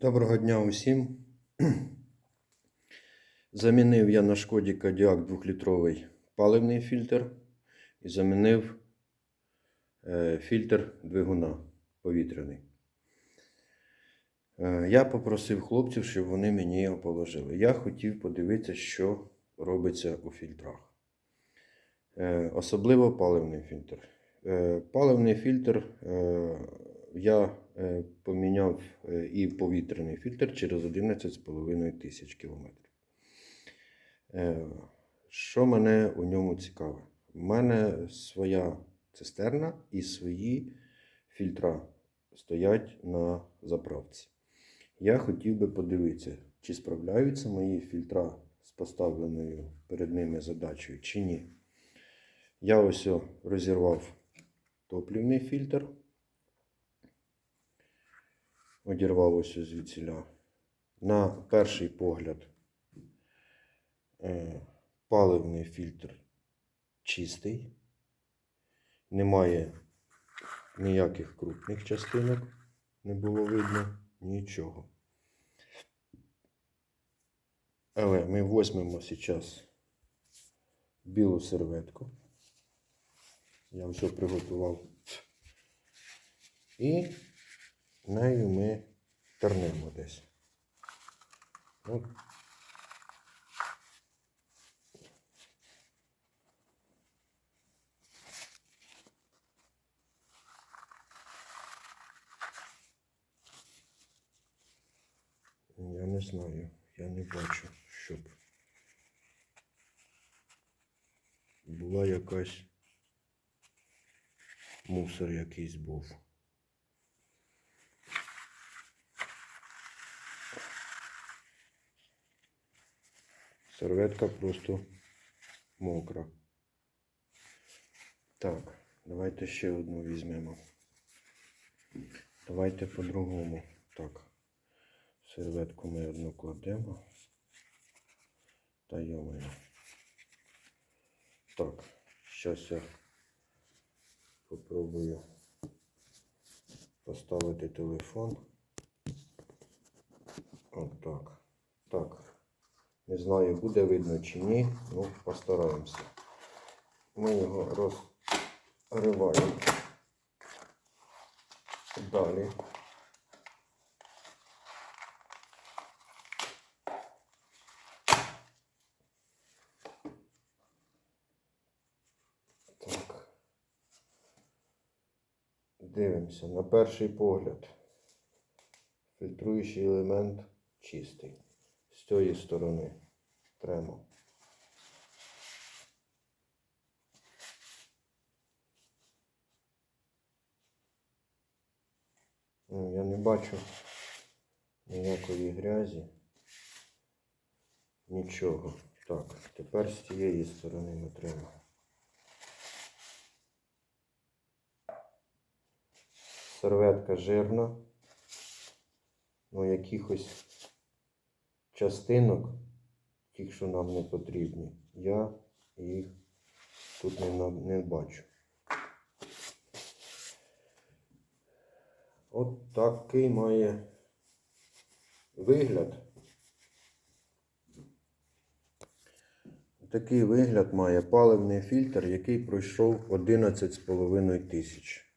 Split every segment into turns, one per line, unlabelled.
Доброго дня усім. Замінив я на шкоді Кодіак 2-літровий паливний фільтр і замінив е, фільтр двигуна повітряний. Е, я попросив хлопців, щоб вони мені його положили. Я хотів подивитися, що робиться у фільтрах. Е, особливо паливний фільтр. Паливний фільтр я е, поміняв е, і повітряний фільтр через 11,5 тисяч кілометрів. Е, Що мене у ньому цікаве? У мене своя цистерна і свої фільтра стоять на заправці. Я хотів би подивитися, чи справляються мої фільтра з поставленою перед ними задачею, чи ні. Я ось розірвав топлівний фільтр. Одірвав ось звідсіля. На перший погляд е, паливний фільтр чистий. Немає ніяких крупних частинок, не було видно нічого. Але ми візьмемо зараз білу серветку. Я все приготував. І нею ми тернемо десь. От. Я не знаю, я не бачу, щоб була якась мусор якийсь був. Серветка просто мокра. Так, давайте ще одну візьмемо. Давайте по-другому. Так. Серветку ми одну кладемо. Та йомаю. Так, зараз я попробую поставити телефон. От так. Знаю, буде видно чи ні. Ну, постараємося. Ми його розриваємо. Далі. Так. Дивимося на перший погляд. Фільтруючий елемент чистий. З цієї сторони тремо. Ну, я не бачу ніякої грязі. Нічого. Так, тепер з цієї сторони ми тремо. Серветка жирна. Ну, якихось частинок, тих, що нам не потрібні, я їх тут не, не бачу. От такий має вигляд. Такий вигляд має паливний фільтр, який пройшов 11,5 тисяч.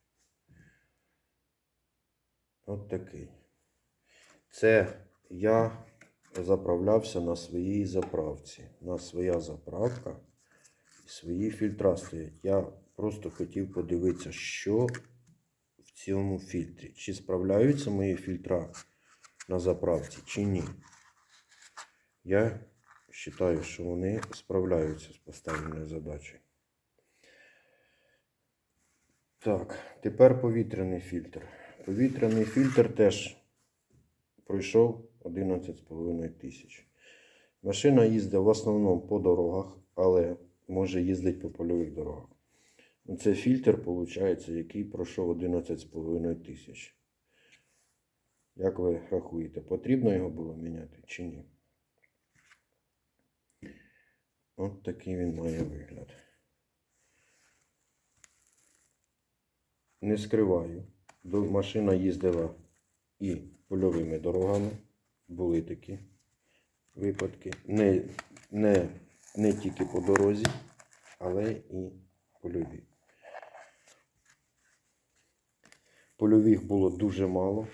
От такий. Це я заправлявся на своїй заправці. У нас своя заправка і свої фільтра стоять. Я просто хотів подивитися, що в цьому фільтрі. Чи справляються мої фільтра на заправці, чи ні. Я вважаю, що вони справляються з поставленою задачею. Так, тепер повітряний фільтр. Повітряний фільтр теж пройшов 11,5 тисяч. Машина їздить в основному по дорогах, але може їздити по польових дорогах. Ну, Це фільтр, виходить, який пройшов 11,5 тисяч. Як ви рахуєте, потрібно його було міняти чи ні? От такий він має вигляд. Не скриваю. Машина їздила і польовими дорогами. Були такі випадки. Не, не, не тільки по дорозі, але і польові. Польових було дуже мало.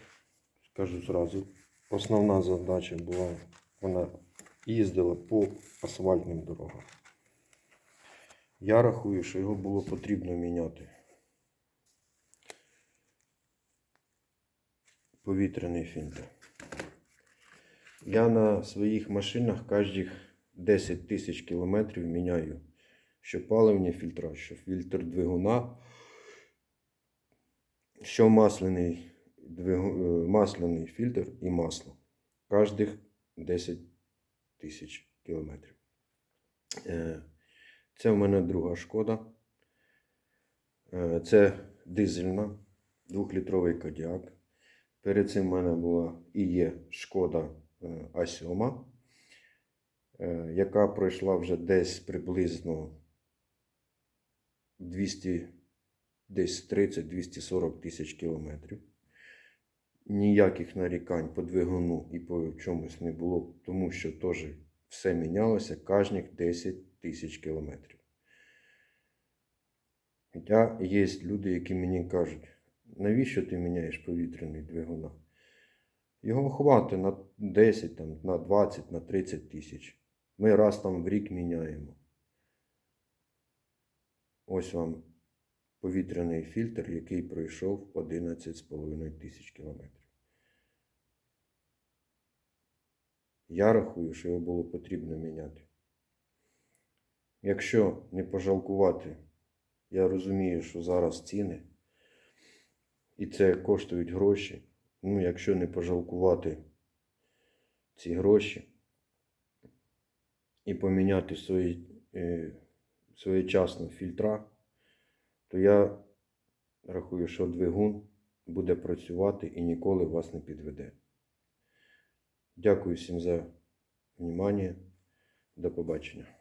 Скажу зразу. Основна задача була, вона їздила по асфальтним дорогам. Я рахую, що його було потрібно міняти. Повітряний фільтр. Я на своїх машинах кожних 10 тисяч кілометрів міняю що паливні фільтра, що фільтр двигуна, що масляний, двигу, е, масляний фільтр і масло. Кожних 10 тисяч кілометрів. Е, Це в мене друга шкода. Е, Це дизельна, 2-літровий кодіак. Перед цим в мене була і є шкода А7, е, яка пройшла вже десь приблизно 200, десь 30-240 тисяч кілометрів. Ніяких нарікань по двигуну і по чомусь не було, тому що теж все мінялося кожних 10 тисяч кілометрів. Хоча є люди, які мені кажуть, навіщо ти міняєш повітряний двигуна? Його хватить на 10, там, на 20, на 30 тисяч. Ми раз там в рік міняємо. Ось вам повітряний фільтр, який пройшов 11,5 тисяч кілометрів. Я рахую, що його було потрібно міняти. Якщо не пожалкувати, я розумію, що зараз ціни, і це коштують гроші. Ну, якщо не пожалкувати ці гроші і поміняти свої, е, своєчасно фільтра, то я рахую, що двигун буде працювати і ніколи вас не підведе. Дякую всім за внимание. До побачення.